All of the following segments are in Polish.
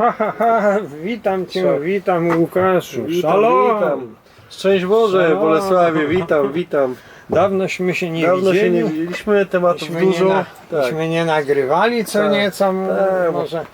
Ha, ha, ha, witam cię, Co? witam Łukaszu. Witam, Szalom. witam. Szczęść Boże, Szalom. Bolesławie, witam, witam. Dawnośmy się nie Dawno się widzieli. nie widzieliśmy, tematów Myśmy dużo. nie, na, tak. myśmy nie nagrywali co Tak, nieco, m- tak, bo- może.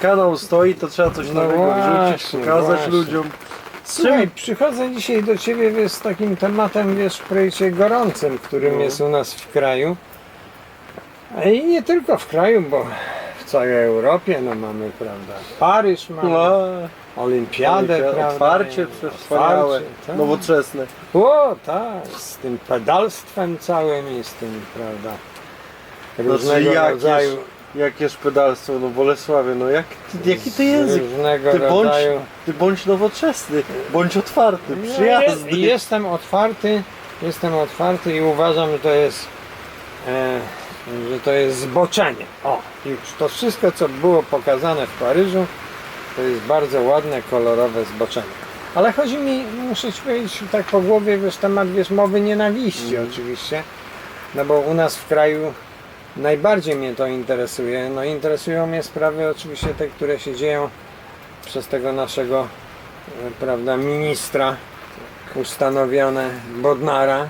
Kanał stoi, to trzeba coś No nowego wrzucić, właśnie, pokazać właśnie. ludziom. Słuchaj, przychodzę dzisiaj do Ciebie wiesz, z takim tematem, wiesz, w projekcie gorącym, którym No. jest u nas w kraju. A I nie tylko w kraju, bo całej Europie, no mamy, prawda, Paryż mamy, No, Olimpiadę, prawda. otwarcie i- przecież wspaniałe, otwarcie, tak. nowoczesne. O, tak, z tym pedalstwem całym i z tym, prawda, różnego Znaczy, jakież- rodzaju, Jakież pedalstwo, no Bolesławie, no jak, ty, jaki ty język? różnego Ty bądź, rodzaju. ty bądź nowoczesny, bądź otwarty, No, przyjazny. je- jestem otwarty, jestem otwarty i uważam, że to jest, e, że to jest zboczenie. O, i to wszystko, co było pokazane w Paryżu, to jest bardzo ładne, kolorowe zboczenie. Ale chodzi mi, muszę Ci powiedzieć, tak po głowie, wiesz, temat, wiesz, mowy nienawiści Mhm. oczywiście, no bo u nas w kraju najbardziej mnie to interesuje. No interesują mnie sprawy oczywiście te, które się dzieją przez tego naszego, e, prawda, ministra ustanowione Bodnara,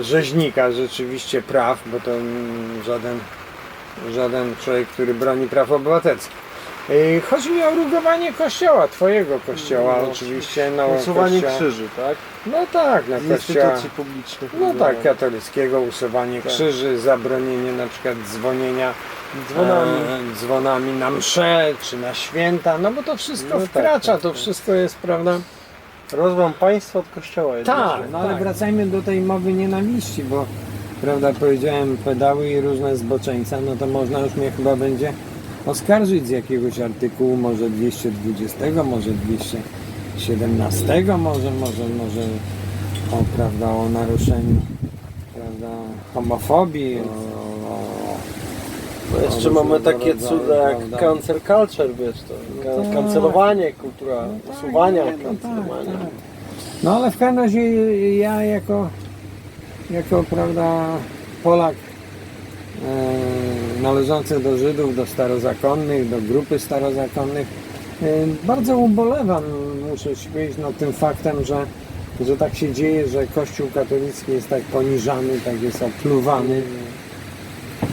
rzeźnika rzeczywiście praw, bo to mm, żaden, żaden człowiek, który broni praw obywatelskich. Chodzi mi o rugowanie kościoła, twojego kościoła No, oczywiście, no Usuwanie kościoła. krzyży, tak? No tak, na Z kościoła. instytucji publicznych. No tak, katolickiego, usuwanie Tak. krzyży, zabronienie na przykład dzwonienia Dzwonami. e, dzwonami na msze czy na święta, no bo to wszystko No tak, wkracza, tak, to tak. wszystko jest, prawda? Rozłam państwa od kościoła. Tak, no ale wracajmy do tej mowy nienawiści, bo prawda, powiedziałem pedały i różne zboczeńca, no to można już mnie chyba będzie oskarżyć z jakiegoś artykułu, może 220, może 217, może, może, może o, prawda, o naruszeniu prawda, homofobii, o, No jeszcze mamy takie cuda jak cancel culture, wiesz, to ka- tak. kancelowanie, kultura tak, usuwania, no tak, kancelowania. No ale w każdym razie ja jako, jako prawda, Polak e, należący do Żydów, do starozakonnych, do grupy starozakonnych, e, bardzo ubolewam, muszę ci powiedzieć, nad tym faktem, że, że tak się dzieje, że Kościół katolicki jest tak poniżany, tak jest opluwany.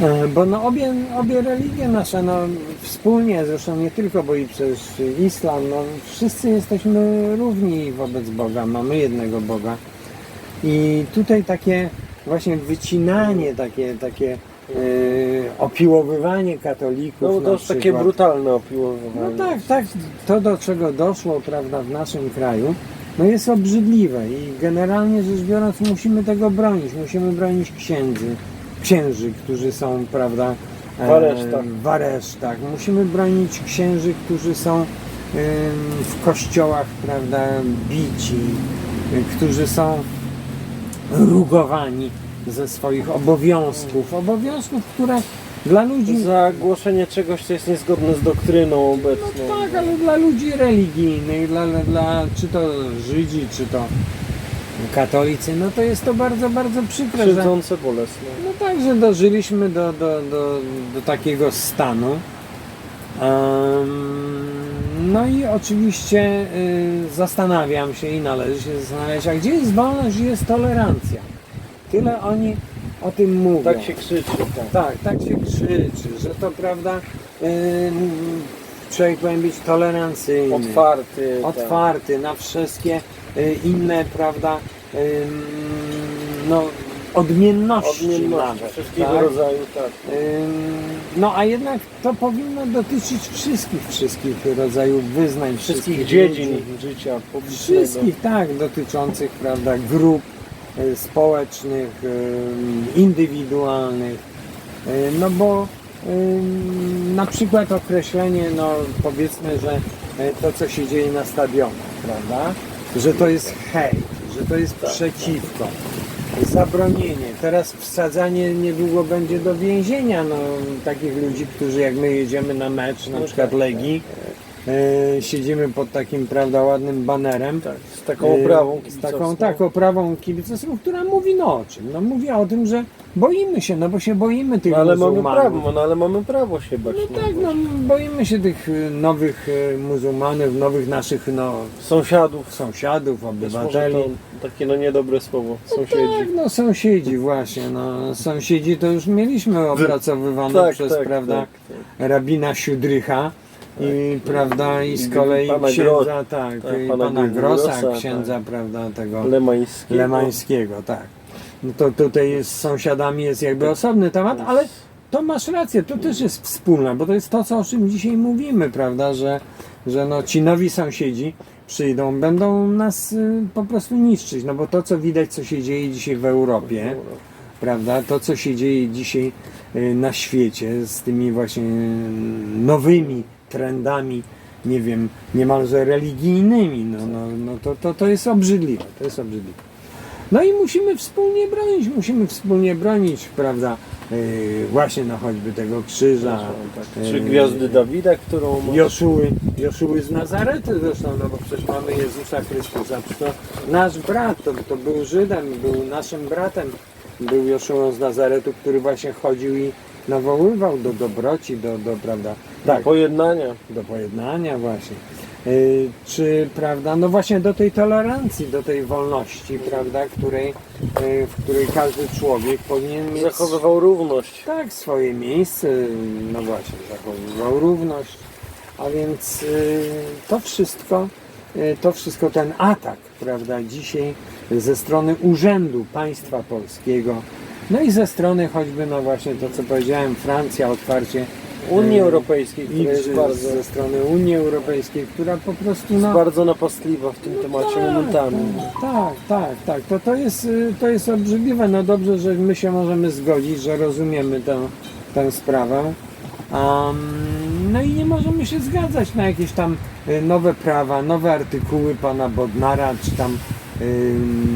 E, Bo no obie, obie religie nasze no, wspólnie, zresztą nie tylko, bo i przez islam, no, wszyscy jesteśmy równi wobec Boga, mamy jednego Boga. I tutaj takie właśnie wycinanie, takie, takie e, opiłowywanie katolików. No to już takie brutalne No opiłowanie. tak, tak, to do czego doszło prawda, w naszym kraju, no jest obrzydliwe i generalnie rzecz biorąc musimy tego bronić, musimy bronić księdzy, księży, którzy są, prawda, W aresztach. w aresztach. Musimy bronić księży, którzy są w kościołach, prawda, bici, którzy są rugowani ze swoich obowiązków, obowiązków, które dla ludzi Za głoszenie czegoś, co jest niezgodne z doktryną obecną. no tak, ale dla ludzi religijnych, dla, dla, czy to Żydzi, czy to katolicy, no to jest to bardzo, bardzo przykre, Krzywdzące, bolesne. no tak, że dożyliśmy do, do, do, do takiego stanu. Em, no i oczywiście y, zastanawiam się i należy się zastanawiać, a gdzie jest wolność, gdzie jest tolerancja? Tyle oni o tym mówią. Tak się krzyczy. Tak. Tak, tak się krzyczy, że to prawda, yy, człowiek powinien być tolerancyjny, Otwarty. tak. otwarty na wszystkie y, inne, prawda, no, odmienności, Odmienności nawet, wszystkiego tak? rodzaju, tak. No a jednak to powinno dotyczyć wszystkich, wszystkich rodzajów wyznań, Wszystkich ludzi. dziedzin życia publicznego. Wszystkich, tak, dotyczących, prawda, grup y, społecznych, y, indywidualnych. Y, No bo y, na przykład określenie, no powiedzmy, że y, to, co się dzieje na stadionach, prawda, że to jest hejt, że to jest przeciwko. Zabronienie. Teraz wsadzanie niedługo będzie do więzienia no, takich ludzi, którzy jak my jedziemy na mecz, na No przykład tak, Legii, e, siedzimy pod takim, prawda, ładnym banerem. Tak, z taką oprawą E, Z taką, tak, oprawą kibicowską, która mówi no o czym? No mówi o tym, że boimy się, no bo się boimy tych No, ale mamy muzułmanów. prawo, no ale mamy prawo się bać. No tak, no boimy się tych y, nowych muzułmanów, nowych naszych no, Sąsiadów. sąsiadów, obywateli. to takie no niedobre słowo. Sąsiedzi. Tak, no sąsiedzi właśnie, no sąsiedzi to już mieliśmy opracowywane Tak, przez, tak, prawda, tak, tak. rabina Siudrycha i, prawda, i z kolei pana księdza, Gro- tak, tak, pana pana Grossa, Grossa, księdza, prawda, tego Lemańskiego. Lemańskiego, tak. No to tutaj jest, z sąsiadami jest jakby osobny temat, ale to masz rację, to też jest wspólne, bo to jest to, co, o czym dzisiaj mówimy, prawda, że, że no, ci nowi sąsiedzi przyjdą, będą nas y, po prostu niszczyć, no bo to, co widać, co się dzieje dzisiaj w Europie, prawda, to, co się dzieje dzisiaj y, na świecie z tymi właśnie y, nowymi trendami, nie wiem, niemalże religijnymi, no, no, no to, to, to jest obrzydliwe, to jest obrzydliwe. No i musimy wspólnie bronić, musimy wspólnie bronić, prawda, yy, właśnie no choćby tego krzyża, Tak, yy, Trzy gwiazdy Dawida, którą. Joszuły, Joszuły z Nazaretu zresztą, no bo przecież mamy Jezusa Chrystusa, to nasz brat, to, to był Żydem, był naszym bratem, był Joszułą z Nazaretu, który właśnie chodził i nawoływał do dobroci, do, do prawda, tak, pojednania. do pojednania właśnie. Yy, czy prawda, no właśnie do tej tolerancji, do tej wolności, prawda, której, yy, w której każdy człowiek powinien mieć Zachowywał równość. tak swoje miejsce, no właśnie, zachowywał równość, a więc yy, to wszystko, yy, to wszystko ten atak, prawda, dzisiaj ze strony Urzędu Państwa Polskiego, no i ze strony choćby, no właśnie to co powiedziałem, Francja otwarcie Unii yy, Europejskiej, która jest bardzo, ze strony Unii Europejskiej, która po prostu jest no, bardzo napastliwa w tym temacie tak, momentami. Tak, tak, tak. To, to, jest, y, to jest obrzydliwe. No dobrze, że my się możemy zgodzić, że rozumiemy tę, tę sprawę. Um, no i nie możemy się zgadzać na jakieś tam y, nowe prawa, nowe artykuły pana Bodnara, czy tam wiem,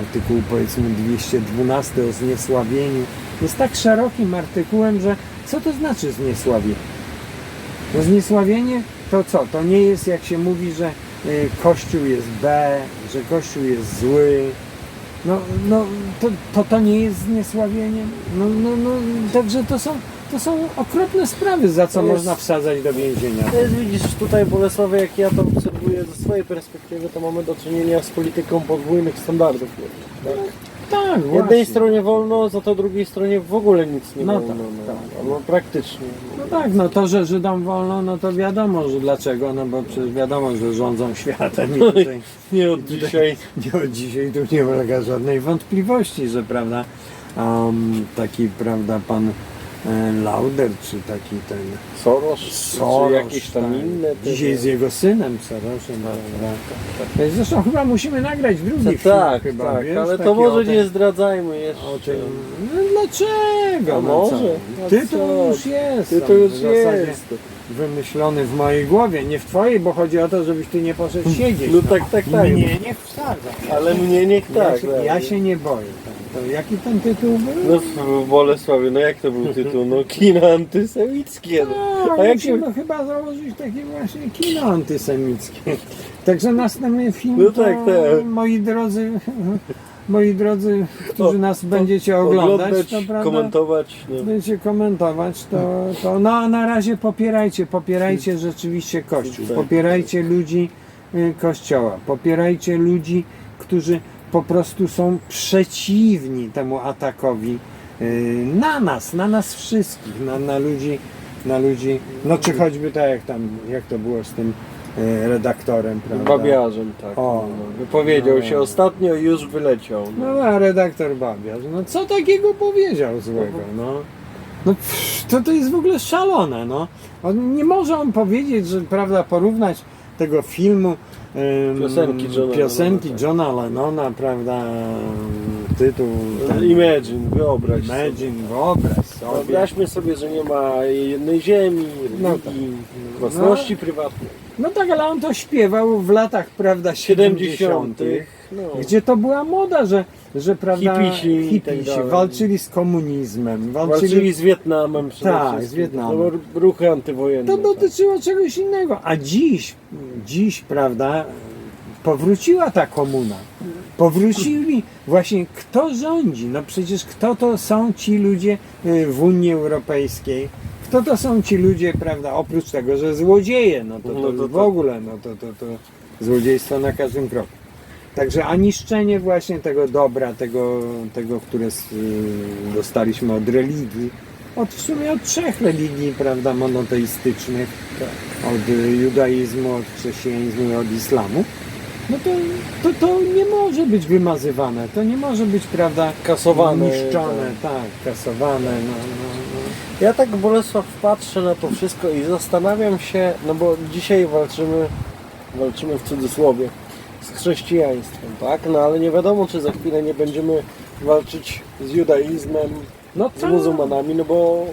artykuł powiedzmy 212 o zniesławieniu. Jest tak szerokim artykułem, że co to znaczy zniesławienie? No zniesławienie to co? To nie jest jak się mówi, że y, Kościół jest B, że Kościół jest zły. No, no to, to, to nie jest zniesławienie. No, no, no, także to są, to są okropne sprawy, za co jest- można wsadzać do więzienia. To jest, widzisz, tutaj Bolesławie, jak ja to obserwuję ze swojej perspektywy, to mamy do czynienia z polityką podwójnych standardów. Tak? Tak, Jednej właśnie. stronie wolno, za to drugiej stronie w ogóle nic nie No wolno. tak, no, tak. Albo praktycznie. No tak, no to, że Żydom wolno, no to wiadomo, że dlaczego, no bo przecież wiadomo, że rządzą światem i tutaj Nie od dzisiaj. nie od dzisiaj tu nie ulega żadnej wątpliwości, że prawda, um, taki prawda pan Lauder, czy taki ten Soros, Soros, czy jakieś tam tak. inne. te- Dzisiaj z jego synem Sorosem, prawda. E, Zresztą chyba musimy nagrać drugi No film tak, chyba, tak, wiesz, ale to może tym- nie zdradzajmy jeszcze. O tym, no dlaczego? A no może? No Tytuł co? już jest. Ty to już jest. Wymyślony w mojej głowie, nie w twojej, bo chodzi o to, żebyś ty nie poszedł siedzieć. No tak, tak, tak. Mnie niech wsadza. Ale mnie niech Ja, tak. się, tak. ja się nie boję. Jaki ten tytuł był? No w Bolesławie, no jak to był tytuł? No kino antysemickie. No. No, A jak się... chyba założyć takie właśnie kino antysemickie. Także następny film No tak, tak. moi drodzy, moi drodzy, którzy nas będziecie oglądać, to prawda, komentować. No. będziecie komentować, to, to no a na razie popierajcie, popierajcie rzeczywiście Kościół, Tak. popierajcie ludzi y, Kościoła, popierajcie ludzi, którzy po prostu są przeciwni temu atakowi y, na nas, na nas wszystkich, na, na ludzi, na ludzi, no czy choćby tak jak tam, jak to było z tym y, redaktorem, prawda? Babiarzem, tak. O. no. Wypowiedział No. się ostatnio i już wyleciał. No No. a redaktor Babiarz, no co takiego powiedział złego, no? No to, to jest w ogóle szalone, no. On, nie może on powiedzieć, że, prawda, porównać tego filmu Piosenki Johna piosenki Lennona, tak. Johna Lennona, prawda, tytuł ten, Imagine, wyobraź sobie. Imagine, wyobraź sobie. Wyobraźmy sobie, że nie ma jednej ziemi, No religii, własności prywatnej. No tak, ale on to śpiewał w latach, prawda, 70. 70. No. Gdzie to była moda, że że prawda, Hipisi i tak hipisi dalej. walczyli z komunizmem, walczyli, Walczyli z Wietnamem przede Tak, wszystkim. z Wietnamem. To były ruchy antywojenne. to tak. dotyczyło czegoś innego. A dziś, dziś, prawda, powróciła ta komuna. Powrócili właśnie kto rządzi? No przecież kto to są ci ludzie y, w Unii Europejskiej? Kto to są ci ludzie, prawda, oprócz tego, że złodzieje, no to, to, No to w tak. ogóle, no to, to, to złodziejstwo na każdym kroku. Także a niszczenie właśnie tego dobra, tego, tego które y, dostaliśmy od religii, od w sumie od trzech religii, prawda, monoteistycznych, od judaizmu, od chrześcijaństwa i od islamu, no to, to to nie może być wymazywane, to nie może być, prawda, Kasowane, niszczone, tak, kasowane, no, no, no. Ja tak Bolesław patrzę na to wszystko i zastanawiam się, no bo dzisiaj walczymy, walczymy w cudzysłowie z chrześcijaństwem, tak? No ale nie wiadomo, czy za chwilę nie będziemy walczyć z judaizmem, No z tak. muzułmanami, no bo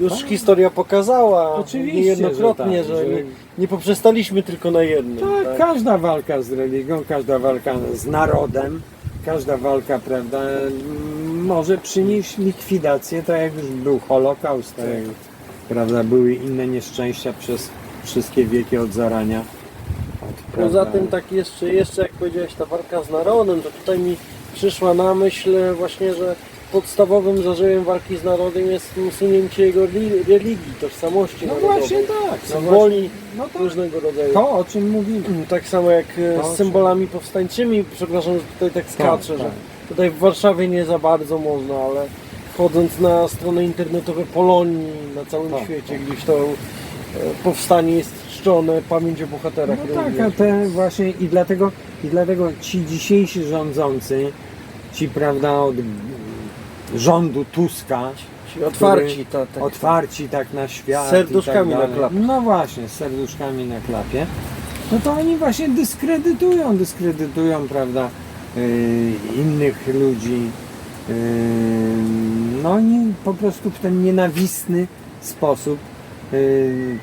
już Tak. historia pokazała Oczywiście, niejednokrotnie, że że, tak, że- nie, nie poprzestaliśmy tylko na jednym. Tak, tak? każda walka z religią, każda walka z narodem, każda walka, prawda, może przynieść likwidację, tak jak już był Holokaust, tak jak, prawda, były inne nieszczęścia przez wszystkie wieki od zarania. Poza tym tak jeszcze, jeszcze jak powiedziałeś, ta walka z narodem, to tutaj mi przyszła na myśl właśnie, że podstawowym zarzewiem walki z narodem jest usunięcie jego reli- religii, tożsamości No narodowej, właśnie tak. No, symboli no to, różnego rodzaju. to o czym mówimy. Tak samo jak e, To, z symbolami powstańczymi, przepraszam, że tutaj tak skaczę, że tak. tutaj w Warszawie nie za bardzo można, ale wchodząc na strony internetowe Polonii na całym Tak. świecie, gdzieś to e, powstanie jest czczone, pamięć o bohaterach No tak, a te właśnie i dlatego, i dlatego ci dzisiejsi rządzący, ci prawda od rządu Tuska, Ci otwarci, ta, tak, otwarci tak na świat. Z serduszkami tak na klapie. No właśnie, z serduszkami na klapie. No to oni właśnie dyskredytują, dyskredytują, prawda, yy, innych ludzi. Yy, no oni po prostu w ten nienawistny sposób,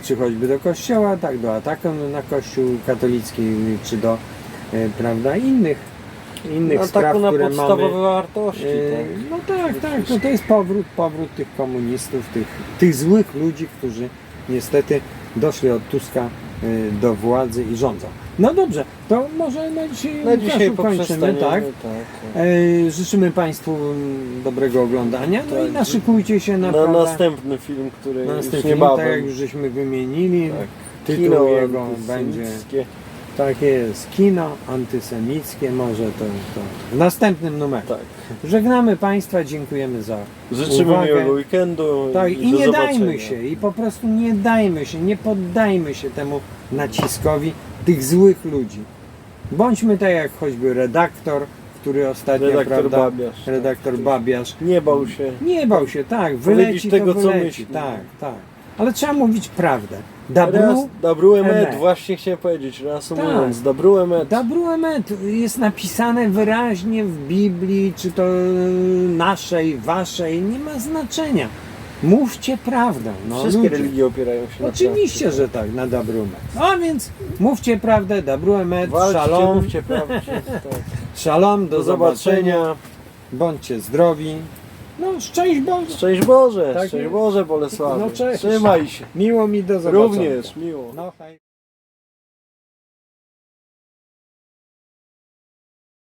czy choćby do kościoła, tak, do ataku na kościół katolicki, czy do, yy, prawda, innych, innych no, spraw, na które podstawowe mamy. wartości. Yy, tak. No tak, tak, no to jest powrót, powrót tych komunistów, tych, tych złych ludzi, którzy niestety doszli od Tuska do władzy i rządzą. No dobrze, to może na dzisiaj, Na dzisiaj kończymy, poprzestaniemy. tak? tak. Yy, życzymy Państwu dobrego oglądania, no Tak. i naszykujcie się na, Na prawda, następny film, który na już następny film, tak jak niebawem. już żeśmy wymienili. Tak. Tytuł Kino jego będzie, antysemickie. tak jest, kino antysemickie, może to, to w następnym numerze. Tak. Żegnamy Państwa, dziękujemy za Życzymy uwagę. miłego weekendu Tak, i, i do nie dajmy zobaczenia. się, i po prostu nie dajmy się, nie poddajmy się temu naciskowi tych złych ludzi. Bądźmy tak jak choćby redaktor, który ostatnio, Redaktor prawda, Babiarz. redaktor tak. Babiarz, Nie bał się. nie bał się, tak, wyleci tego, to co wyleci, myśli. tak, tak. Ale trzeba mówić prawdę. Dabru, Dabru emet. właśnie chciałem powiedzieć, reasumując. Tak. Dabru emet. Dabru emet jest napisane wyraźnie w Biblii, czy to naszej, waszej, nie ma znaczenia. Mówcie prawdę. No, Wszystkie ludzie. religie opierają się na Oczywiście, że tak, na Dabrumet. A więc mówcie prawdę, Dabrumet, Walczcie, szalom, mówcie prawdę. Tak. szalom, do, Do zobaczenia. zobaczenia. bądźcie zdrowi. No, szczęść Boże. Szczęść Boże, Tak szczęść jest. Boże Bolesławie. No, cześć. Trzymaj się. Miło mi do zobaczenia. Również, miło. No, hej.